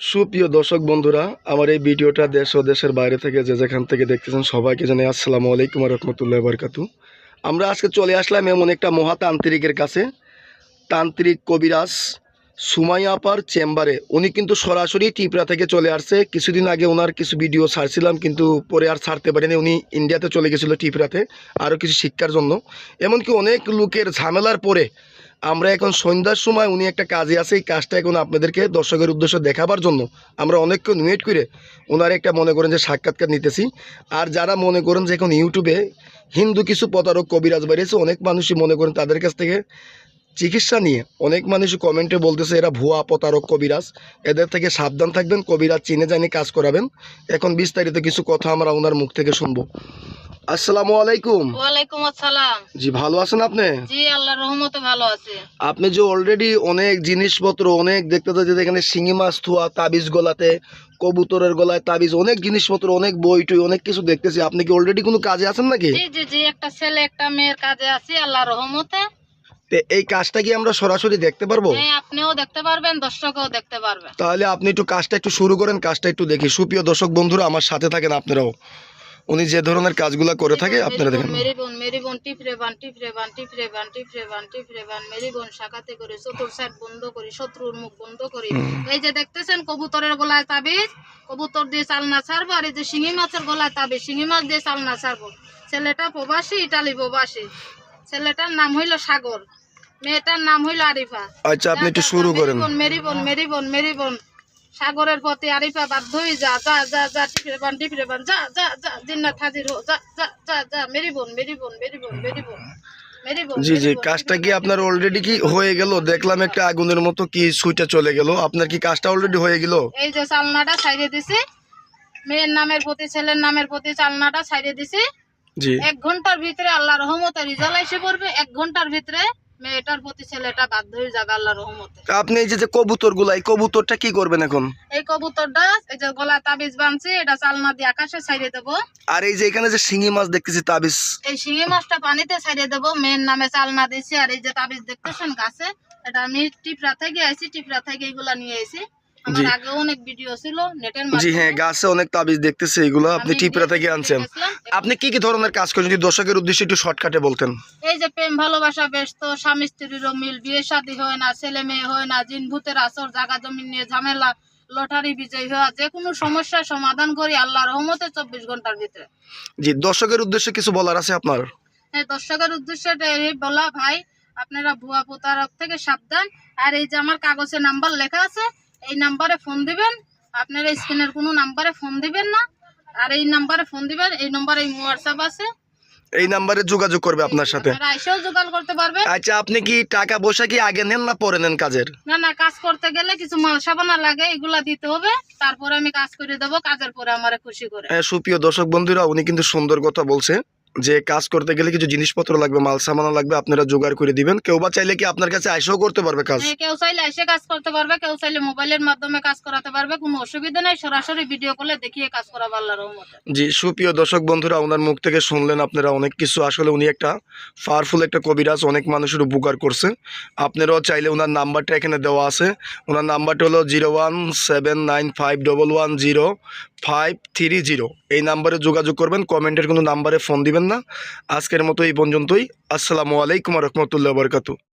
সুপ্রিয় দর্শক বন্ধুরা, আমার এই ভিডিওটা দেশ ও দেশের বাইরে থেকে যে যেখান থেকে দেখতেছেন সবাইকে জানাই আসসালামু আলাইকুম রহমতুল্লাহ বারকাতু। আমরা আজকে চলে আসলাম এমন একটা মহাতান্ত্রিকের কাছে। তান্ত্রিক কবিরাজ সুমাইয়া আপার চেম্বারে। উনি কিন্তু সরাসরি টিপরা থেকে চলে আসছে। কিছুদিন আগে ওনার কিছু ভিডিও ছাড়ছিলাম, কিন্তু পরে আর ছাড়তে পারেনি। উনি ইন্ডিয়াতে চলে গেছিল টিপরাতে আরও কিছু শিক্ষার জন্য। এমনকি অনেক লোকের ঝামেলার পরে আমরা এখন সন্ধ্যার সময় উনি একটা কাজে আছে, এই কাজটা এখন আপনাদেরকে দর্শকের উদ্দেশ্য দেখাবার জন্য। আমরা অনেকক্ষণ ওয়েট করে ওনার একটা মনে করেন যে সাক্ষাৎকার নিতেছি। আর যারা মনে করেন যে এখন ইউটিউবে হিন্দু কিছু প্রতারক, কবিরাজ বেরিয়েছে, অনেক মানুষই মনে করেন তাদের কাছ থেকে চিকিৎসা নিয়ে অনেক মানুষ কমেন্টে বলতেছে এরা ভুয়া প্রতারক কবিরাজ। এদের থেকে সাবধান থাকবেন কবিরাজ চিনে জানি কাজ করাবেন। এখন বিস্তারিত কিছু কথা আমরা ওনার মুখ থেকে শুনব। আসসালামু আলাইকুম। ওয়ালাইকুম আসসালাম। জি ভালো আছেন আপনি? জি আল্লাহর রহমতে ভালো আছে। আপনি যে অলরেডি অনেক জিনিসপত্র অনেক দেখতে পাচ্ছি যে এখানে শিঙি মাছ থুয়া তাবিজ গলাতে কবুতরের গলায় তাবিজ অনেক জিনিসপত্র অনেক বই টই অনেক কিছু দেখতেছি। আপনি কি অলরেডি কোনো কাজে আছেন নাকি? জি জি জি একটা ছেলে একটা মেয়ের কাজে আছি আল্লাহর রহমতে। তে এই কাজটা কি আমরা সরাসরি দেখতে পারব? হ্যাঁ আপনিও দেখতে পারবেন দর্শকও দেখতে পারবেন। তাহলে আপনি একটু কাজটা একটু শুরু করেন কাজটা একটু দেখি। সুপ্রিয় দর্শক বন্ধুরা আমার সাথে থাকেন আপনারাও। উনি যে ধরনের কাজগুলো করে থাকে আপনারা দেখেন। মেরি বোন মেরি বোন টিপরে বান টিপরে বান টিপরে বান টিপরে বান টিপরে বান মেরি বোন শাখাতে করে চতুর সাইড বন্ধ করি শত্রুর মুখ বন্ধ করি। এই যে দেখতেছেন কবুতরের গলায় তাবিজ কবুতর দিয়ে চালনা ছাড়বো আর এই যে শিঙি মাছের গলায় তাবিজ শিঙি মাছ দিয়ে চালনা ছাড়বো। ছেলেটা প্রবাসী ইটালি প্রবাসী। ছেলেটার নাম হইল সাগর মেয়েটার নাম হইল আরিফা। আচ্ছা আপনি একটু শুরু করেন। মেরি বোন মেরি বোন মেরি বোন। সাগরের প্রতি আরিফা বাধ্য হয়ে যা যা যা যা টিপরে বান টিপরে বান যা যা যা জিন্নাত হাজির হো যা যা যা যা মেরি বোন মেরি বোন মেরি বোন মেরি বোন জি জি কাজটা কি আপনার অলরেডি কি হয়ে গেল? দেখলাম একটা আগুনের মতো কি সুইটা চলে গেল। আপনার কি কাজটা অলরেডি হয়ে গেল? এই যে চালনাটা ছাইড়ে দিছি মেয়ের নামের প্রতি ছেলের নামের প্রতি চালনাটা ছাইড়ে দিছি। এক ঘণ্টার ভিতরে আল্লাহ রহমতে রিজাল্ট এসে পড়বে এক ঘণ্টার ভিতরে মেয়েটার প্রতি ছেলেটা বাধ্য হয়ে যাবে আল্লাহ রহমতে। আপনি এই যে কবুতরগুলা এই কবুতরটা কি করবেন এখন? এই কবুতরটা এই যে গলা তাবিজ বানছি এটা চালনা দিয়ে আকাশে ছাইড়ে দেবো। আর এই যে এখানে যে শিঙি মাছ দেখতেছি তাবিজ। এই শিঙি মাছটা পানিতে ছাড়িয়ে দেবো মেয়ের নামে চালনা দিছি আর এই যে তাবিজ দেখতেছেন গাছে এটা আমি টিপরা থেকে আইছি টিপরা থেকে এগুলা নিয়ে আইছি। জি। আগে অনেক ভিডিও ছিল নেটের জি হ্যাঁ গাছে অনেক তাবিজ দেখতেছি এগুলো। আপনি টিপরা থেকে আনছেন। আপনি কি কি ধরনের কাজ করেন? যদি দর্শকের উদ্দেশ্যে একটু শর্টকাটে বলতেন। এই যে প্রেম ভালোবাসা ব্যস্ত স্বামী স্ত্রীরও মিল বিয়ে শাদী হয় না ছেলে মেয়ে হয় না জিন ভূতের আসর জায়গা জমি নিয়ে ঝামেলা লটারি বিজয় হওয়া যে কোনো সমস্যার সমাধান করি আল্লাহ রহমতে চব্বিশ ঘণ্টার ভিতরে। জি দর্শকের উদ্দেশ্যে কিছু বলার আছে আপনার? এই দর্শকের উদ্দেশ্যে বলা ভাই আপনারা ভুয়া প্রতারক থেকে সাবধান। আর এই যে আমার কাগজে নাম্বার লেখা আছে এই নাম্বারে ফোন দিবেন আপনারা স্ক্রিনের কোনো নাম্বারে ফোন দিবেন না আর এই নাম্বারে ফোন দিবেন এই নম্বরে হোয়াটসঅ্যাপ আছে। এই নাম্বারে যোগাযোগ করবে আপনার সাথে। এসেও জোগাড় করতে পারবেন। আচ্ছা আপনি কি টাকা পয়সা কি আগে নেন না পরে নেন কাজের? না না কাজ করতে গেলে কিছু মাল সাবানা লাগে এগুলা দিতে হবে। তারপরে আমি কাজ করে দেবো কাজের পরে আমারে খুশি করে। হ্যাঁ, সুপ্রিয় দর্শক বন্ধুরা উনি কিন্তু সুন্দর কথা বলছে। যে কাজ করতে গেলে কিছু জিনিসপত্র লাগবে মাল সামানা লাগবে আপনারা জোগাড় করে দিবেন। কেউ বা চাইলে কি আপনার কাছে আইসেও করতে পারবে কাজ? হ্যাঁ, কেউ চাইলে এসে কাজ করতে পারবে কেউ চাইলে মোবাইলের মাধ্যমে কাজ করাতে পারবে কোনো অসুবিধা নেই সরাসরি ভিডিও কলে দেখিয়ে কাজ করাবো আল্লাহর রহমতে। জি সুপ্রিয় দর্শক বন্ধুরা ওনার মুখ থেকে শুনলেন আপনারা অনেক কিছু। আসলে উনি একটা পাওয়ারফুল একটা কবিরাজ অনেক মানুষের উপকার করছে। আপনারাও চাইলে ওনার নাম্বারটা এখানে দেওয়া আছে। ওনার নাম্বারটা হলো zero one seven nine five double one zero five three zero এই নাম্বারে যোগাযোগ করবেন, কমেন্টের কোনো নাম্বারে ফোন দিবেন না। আজকের মতো এই পর্যন্তই। আসসালামু আলাইকুম রহমতুল্লাহ বরকাতু